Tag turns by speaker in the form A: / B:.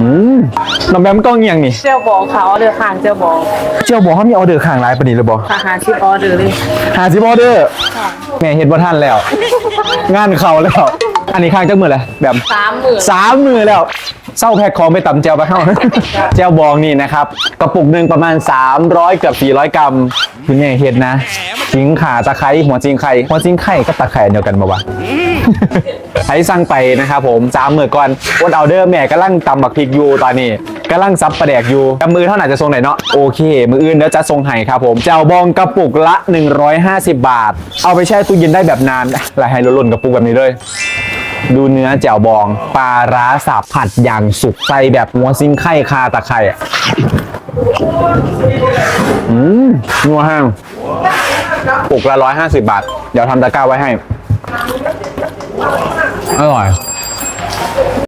A: อืมน้องแบมกล้องเงียงนี่
B: เจ้าบอกเขาเดือห่างเจ้าบอก
A: เจ้าบอกเขามีออเดอร์ข้างไลน์ปานนี้เลยบอก
B: อาหารชิปออเดอร์เลย
A: หาซิออเดอร์แม่เห็นว่าท่านแล้ว งานเขาแล้ว อันนี้ข้างจักมือแหละแบบ
B: สามหมื่น
A: สามมือแล้วเศร้าแพ็คของไปต่ำเจลไปเข้าเจลบองนี่นะครับ กระปุกหนึ่งประมาณ 300 เกือบ400 กรัมคุณใหญ่เห็ดนะ จิงขาตะไคร้หัวจิงไข่หัวจิงไข่ก็ตะไคร่อันเดียวกันปะวะใช้สั่งไปนะครับผมสามมือก่อนวันเอาเดอร์แม่กำลังตำบักพริกอยู่ตอนนี้กำลังซับประแดกอยู่กำมือเท่าไหร่จะทรงไหนเนาะโอเค มืออื่นเดี๋ยวจะทรงไห้ครับผมเจ้าบองกระปุกละ 150 บาท เอาไปแช่ตู้เย็นได้แบบนานลายไฮโลล่นกระปุกแบบนี้เลยดูเนื้อแจ่วบอง ปลาร้าสับผัดอย่างสุกใส่แบบหัวซิงไข่คาตะไคร่อะอืมนัวห้าง ปลุกละร้อยห้าสิบบาท เดี๋ยวทำตะกร้าไว้ให้ อร่อย